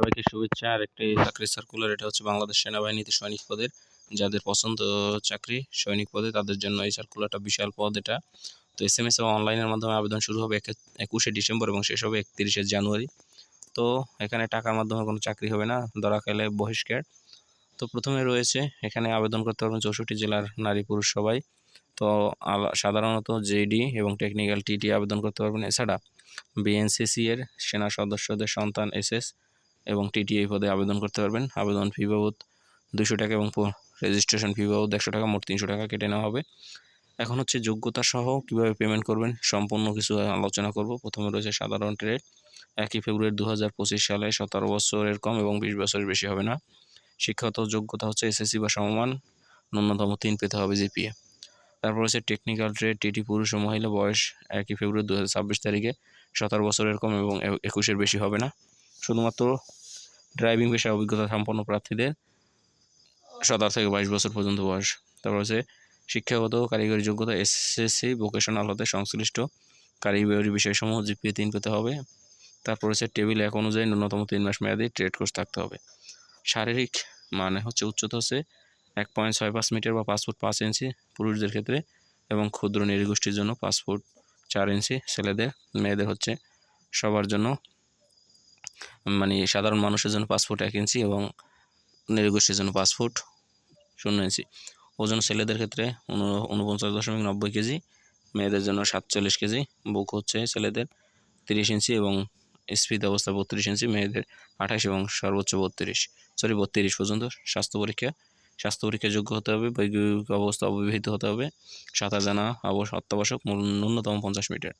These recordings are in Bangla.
সবাইকে শুভেচ্ছা আর একটি চাকরি সার্কুলার এটা হচ্ছে বাংলাদেশ সেনাবাহিনীতে সৈনিক পদের যাদের পছন্দ চাকরি, সৈনিক পদে, তাদের জন্য এই সার্কুলারটা বিশাল পদ এটা। তো এস এম এস ও অনলাইনের মাধ্যমে আবেদন শুরু হবে একুশে ডিসেম্বর এবং শেষ হবে একত্রিশে জানুয়ারি। তো এখানে টাকার মাধ্যমে কোনো চাকরি হবে না, ধরা খেলে বহিষ্কার। তো প্রথমে রয়েছে, এখানে আবেদন করতে পারবেন চৌষট্টি জেলার নারী পুরুষ সবাই। তো সাধারণত জেডি এবং টেকনিক্যাল টিটি আবেদন করতে পারবেন। এছাড়া বিএনসিসি এর সেনা সদস্যদের সন্তান এসএস এবং টিটিআই পদে আবেদন করতে পারবেন। আবেদন ফি বাবদ দুশো টাকা এবং রেজিস্ট্রেশন ফি বাবদ একশো টাকা, মোট তিনশো টাকা কেটে নেওয়া হবে। এখন হচ্ছে যোগ্যতা সহ কীভাবে পেমেন্ট করবেন সম্পূর্ণ কিছু আলোচনা করব। প্রথমে রয়েছে সাধারণ ট্রেড একই ফেব্রুয়ারি দু হাজার পঁচিশ সালে সতেরো বছরের কম এবং বিশ বছরের বেশি হবে না। শিক্ষাগত যোগ্যতা হচ্ছে এসএসসি বা সমমান, ন্যূনতম তিন পেতে হবে জিপিএ তারপর হচ্ছে টেকনিক্যাল ট্রেড টিটি পুরুষ ও মহিলা বয়স একই ফেব্রুয়ারি দু হাজার ছাব্বিশ তারিখে সতেরো বছরের কম এবং একুশের বেশি হবে না। শুধুমাত্র ড্রাইভিং পেশায় অভিজ্ঞতা সম্পন্ন প্রার্থীদের সতেরো থেকে বাইশ বছর পর্যন্ত বয়স। তারপর হচ্ছে শিক্ষাগত কারিগরি যোগ্যতা এসএসসি ভোকেশনাল হতে সংশ্লিষ্ট কারিগরি বিষয়সমূহ জিপিএ তিন পেতে হবে। তারপর হচ্ছে টেবিল এক অনুযায়ী ন্যূনতম তিন মাস মেয়াদি ট্রেড কোর্স থাকতে হবে। শারীরিক মানে হচ্ছে উচ্চতা হচ্ছে এক পয়েন্ট ছয় পাঁচ মিটার বা পাঁচ ফুট পাঁচ ইঞ্চি পুরুষদের ক্ষেত্রে এবং ক্ষুদ্র নৃগোষ্ঠীর জন্য পাঁচ ফুট চার ইঞ্চি। ছেলেদের, মেয়েদের হচ্ছে সবার জন্য মানে সাধারণ মানুষের জন্য পাঁচ ফুট এক ইঞ্চি এবং নৃগোষ্ঠীর জন্য পাঁচ ফুট শূন্য ইঞ্চি। ওজন ছেলেদের ক্ষেত্রে উনপঞ্চাশ দশমিক নব্বই কেজি, মেয়েদের জন্য সাতচল্লিশ কেজি, বুক হচ্ছে ছেলেদের তিরিশ ইঞ্চি এবং স্পিড অবস্থা বত্রিশ ইঞ্চি, মেয়েদের আঠাশ এবং সর্বোচ্চ বত্রিশ সরি বত্রিশ পর্যন্ত স্বাস্থ্য পরীক্ষা স্বাস্থ্য পরীক্ষা যোগ্য হতে হবে বৈজ্ঞানিক অবস্থা অবিবাহিত হতে হবে, সাঁতার জানা অবশ্য অত্যাবশ্যক ন্যূনতম পঞ্চাশ মিটার।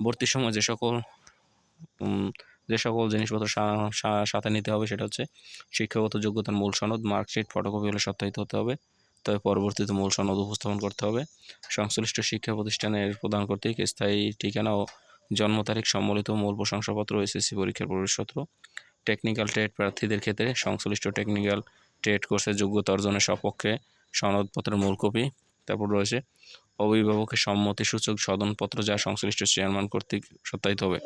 ভর্তির সময় যে সকল যে সকল জিনিসপত্র সাথে নিতে হবে সেটা হচ্ছে শিক্ষাগত যোগ্যতার মূল সনদ, মার্কশিট ফটোকপি হলে সত্যায়িত হতে হবে। তবে পরবর্তীতে মূল সনদ উপস্থাপন করতে হবে। সংশ্লিষ্ট শিক্ষা প্রতিষ্ঠানের প্রদান কর্তৃক স্থায়ী ঠিকানা ও জন্ম তারিখ সম্বলিত মূল প্রশংসাপত্র, এসএসসি পরীক্ষার প্রবেশপত্র টেকনিক্যাল ট্রেড প্রার্থীদের ক্ষেত্রে সংশ্লিষ্ট টেকনিক্যাল ট্রেড কোর্সের যোগ্যতা অর্জনের সপক্ষে সনদপত্রের মূল কপি তারপর রয়েছে অভিভাবকের সম্মতিসূচক সদনপত্র যা সংশ্লিষ্ট চেয়ারম্যান কর্তৃক সত্যায়িত হবে।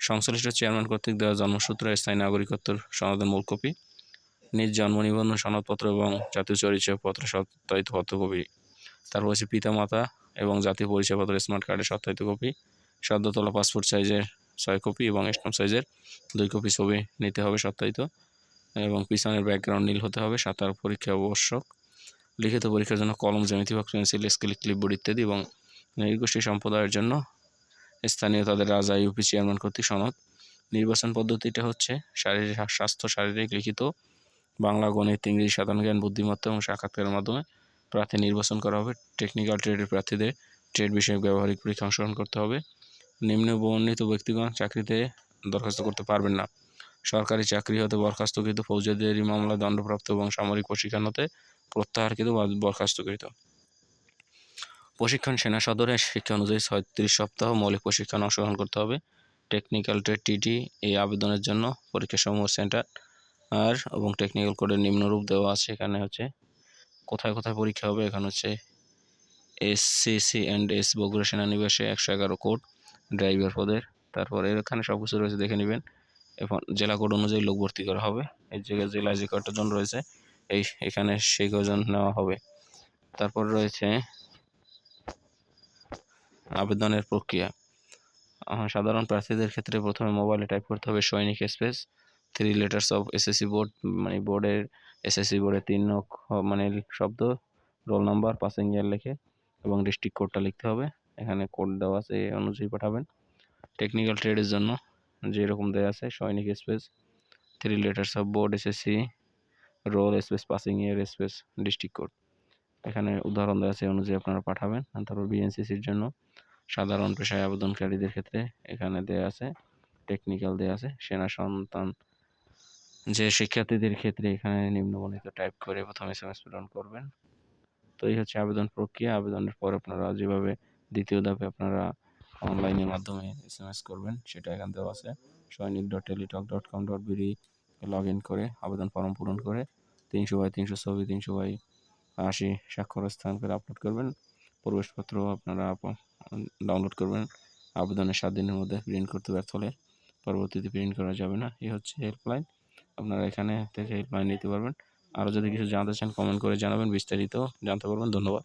সংশ্লিষ্ট চেয়ারম্যান কর্তৃক দেওয়া জন্মসূত্র, স্থায়ী নাগরিকত্বের সনদের মূল কপি, নিজ জন্ম নিবন্ধন সনদপত্র এবং জাতীয় পরিচয়পত্র সত্যায়িত কপি তারপর হচ্ছে পিতামাতা এবং জাতীয় পরিচয়পত্র স্মার্ট কার্ডের সত্যায়িত কপি, সদ্য তোলা পাসপোর্ট সাইজের ছয় কপি এবং স্টাম্প সাইজের দুই কপি ছবি নিতে হবে সত্যায়িত এবং পিছনের ব্যাকগ্রাউন্ড নীল হতে হবে, সাঁতার পরীক্ষা আবশ্যক, লিখিত পরীক্ষার জন্য কলম জ্যামিতি বা পেন্সিল স্কেল ক্লিপবোর্ড ইত্যাদি এবং নৃগোষ্ঠী সম্প্রদায়ের জন্য স্থানীয় তাদের রাজা, ইউপি চেয়ারম্যান কর্তৃক সনদ। নির্বাচন পদ্ধতিটা হচ্ছে শারীরিক স্বাস্থ্য শারীরিক, লিখিত। বাংলা, গণিত, ইংরেজি, সাধারণ জ্ঞান, বুদ্ধিমত্তা এবং সাক্ষাৎকারের মাধ্যমে প্রার্থী নির্বাচন করা হবে। টেকনিক্যাল ট্রেডের প্রার্থীদের ট্রেড বিষয়ক ব্যবহারিক পরীক্ষা অংশগ্রহণ করতে হবে। নিম্ন বর্ণিত ব্যক্তিগণ চাকরিতে দরখাস্ত করতে পারবেন না। সরকারি চাকরি হতে বরখাস্তকৃত ফৌজদারি মামলা দণ্ডপ্রাপ্ত এবং সামরিক প্রশিক্ষণ হতে প্রত্যাহারকৃত বরখাস্তকৃত। প্রশিক্ষণ সেনা সদরের শিক্ষা অনুযায়ী ছয়ত্রিশ সপ্তাহ মৌলিক প্রশিক্ষণ অংশগ্রহণ করতে হবে। টেকনিক্যাল ট্রেড টিটি এই আবেদনের জন্য পরীক্ষা সমূহ সেন্টার আর এবং টেকনিক্যাল কোডের নিম্নরূপ দেওয়া আছে। এখানে হচ্ছে কোথায় কোথায় পরীক্ষা হবে? এখানে হচ্ছে S C C and S Bogura সেনানিবাসে একশো এগারো কোড ড্রাইভার পদের। তারপর এখানে সব কিছু রয়েছে, দেখে নেবেন। এখন জেলা কোড অনুযায়ী লোক ভর্তি করা হবে। এই জায়গায় জেলায় যে কয়টা জন রয়েছে, এই এখানে সেই কজন নেওয়া হবে। তারপর রয়েছে আবেদনের প্রক্রিয়া। সাধারণ প্রার্থীদের ক্ষেত্রে প্রথমে মোবাইলে টাইপ করতে হবে সৈনিক space three letters of SSC board মানে বোর্ডের এসএসসি বোর্ডের তিন মানে শব্দ রোল নাম্বার পাসিং ইয়ার লিখে এবং ডিস্ট্রিক্ট কোডটা লিখতে হবে। এখানে কোড দেওয়া আছে এই অনুযায়ী পাঠাবেন। টেকনিক্যাল ট্রেডের জন্য যেরকম দেওয়া আছে, সৈনিক space three letters of board SSC roll space passing year space district code এখানে উদাহরণ দেওয়া আছে অনুযায়ী আপনারা পাঠাবেন। তারপর বিএনসিসির জন্য সাধারণ পেশায় আবেদনকারীদের ক্ষেত্রে এখানে দেওয়া আছে টেকনিক্যাল দেওয়া আছে। সেনা সন্তান, যে শিক্ষার্থীদের ক্ষেত্রে এখানে নিম্নবর্ণিত টাইপ করে প্রথমে এস এম এস প্রেরণ করবেন। তো এই হচ্ছে আবেদন প্রক্রিয়া। আবেদনের পর আপনারা যেভাবে দ্বিতীয় ধাপে আপনারা অনলাইনের মাধ্যমে এস এম এস করবেন, সেটা এখান দেওয়া আছে। সৈনিক dot Teletalk dot com dot BD log in করে আবেদন ফর্ম পূরণ করে তিনশো বাই তিনশো ছবি, তিনশো বাই আশি স্বাক্ষর স্থান করে আপলোড করবেন। প্রবেশপত্র আপনারা ডাউনলোড করবেন। আবেদনের সাত দিনের মধ্যে প্রিন্ট করতে ব্যর্থ হলে পরবর্তীতে প্রিন্ট করা যাবে না। এই হচ্ছে হেল্পলাইন আপনারা এখানে থেকে হেল্পলাইন নিতে পারবেন। আরও যদি কিছু জানতে চান কমেন্ট করে জানাবেন। বিস্তারিত জানতে পারবেন। ধন্যবাদ।